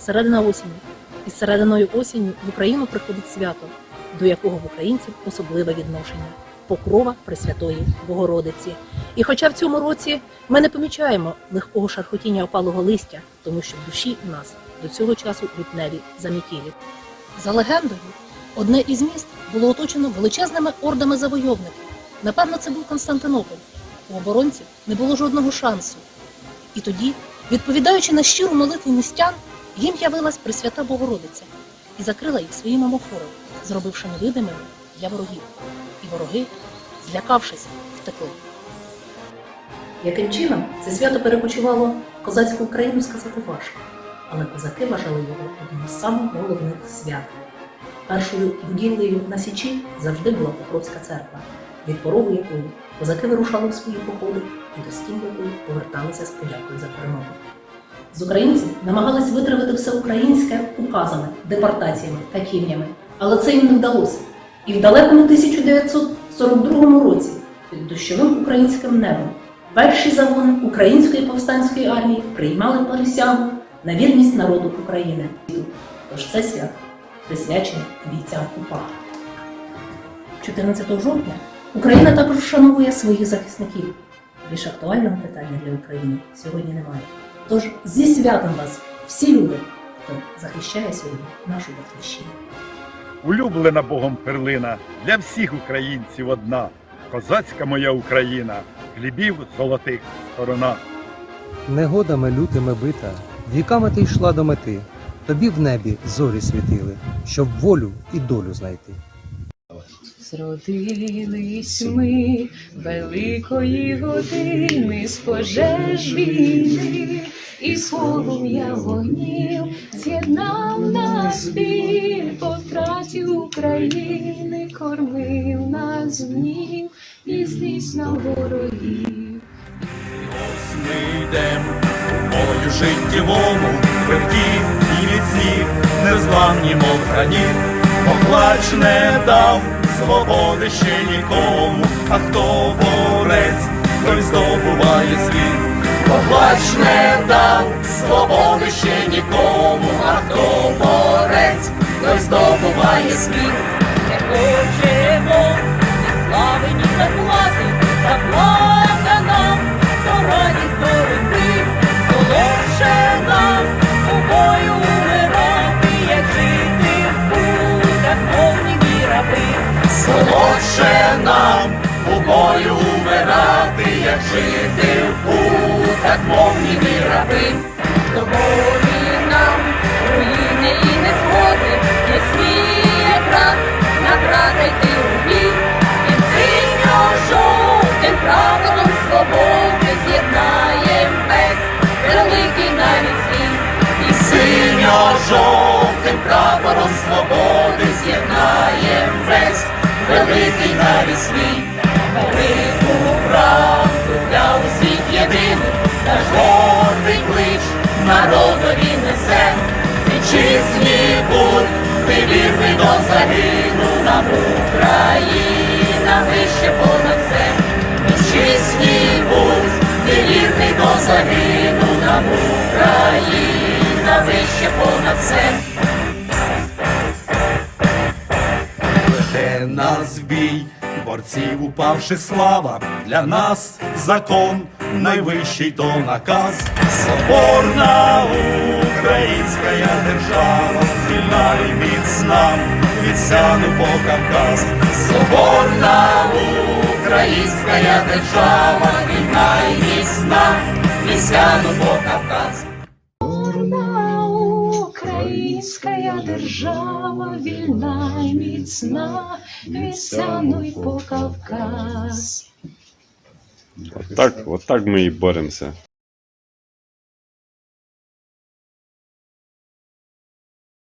середина осені. І з серединою осені в Україну приходить свято, до якого в українців особливе відношення покрова Пресвятої Богородиці. І хоча в цьому році ми не помічаємо легкого шархотіння опалого листя, тому що в душі нас до цього часу лютневі замітілі. За легендою, одне із міст було оточено величезними ордами завойовників. Напевно, це був Константинополь. У оборонців не було жодного шансу. І тоді, відповідаючи на щиру молитву містян, їм явилась Пресвята Богородиця і закрила їх своїм амофором, зробивши невидимими для ворогів. І вороги, злякавшись, втекли. Яким чином це свято перекочувало в козацьку Україну, сказати важко, але козаки вважали його одним з самих головних свят. Першою будівлею на Січі завжди була Покровська церква, від порогу якої козаки вирушали в свої походи і до стін якої поверталися з подякою за перемогу. З українців намагались витравити все українське указами, депортаціями та кім'ями, але це їм не вдалося. І в далекому 1942 році під дощовим українським небом перші загони української повстанської армії приймали присягу на вірність народу України. Тож це свято присвячене бійцям УПА. 14 жовтня Україна також вшановує своїх захисників. Більш актуального питання для України сьогодні немає. Тож зі святом вас, всі люди, хто захищає сьогодні нашу батьківщину. Улюблена Богом перлина для всіх українців одна. Козацька моя Україна, хлібів золотих сторона. Негодами лютими бита, віками ти йшла до мети, тобі в небі зорі світили, щоб волю і долю знайти. Зродились ми великої години з пожеж війни, і полум'я вогнів з'єднав нас біль по втраті України, кормив нас гнів і злість на ворогів. Ось ми йдем у бою життєвому, тверді і міцні, незламні, мов граніт, поплач не дав свободи ще нікому, а хто борець, той здобуває світ. Поплач не дав свободи ще нікому, а хто борець, той здобуває світ. Не хочемо ні слави, ні заплати, заплата нам, то радість боротьби, солодше нам у бою умирати, як жити в путах, повні раби. Солодше нам у бою умирати, як жити в путах, мовні ми раби. Доволі нам руїни і незгоди, не сміє брат на брата йти у бій. Під синьо-жовтим прапором свободи з'єднаєм весь великий навіть світ. І Синьо-жовтим прапором свободи з'єднаєм весь великий навіть світ. Вітчизні будь, ти вірний до загину нам Україна. Вище понад все. Вітчизні будь, ти вірний до загину нам Україна. Вище понад все. Веде нас в бій, борців упавши слава, для нас закон найвищий то наказ. Соборна українська держава, вільна і міцна, від сяну по Кавказ. Соборна українська держава, вільна і міцна, від сяну по Кавказ. Вільна українська держава, вільна і міцна, від Сяну й по Кавказ. Так, от так ми і боремося.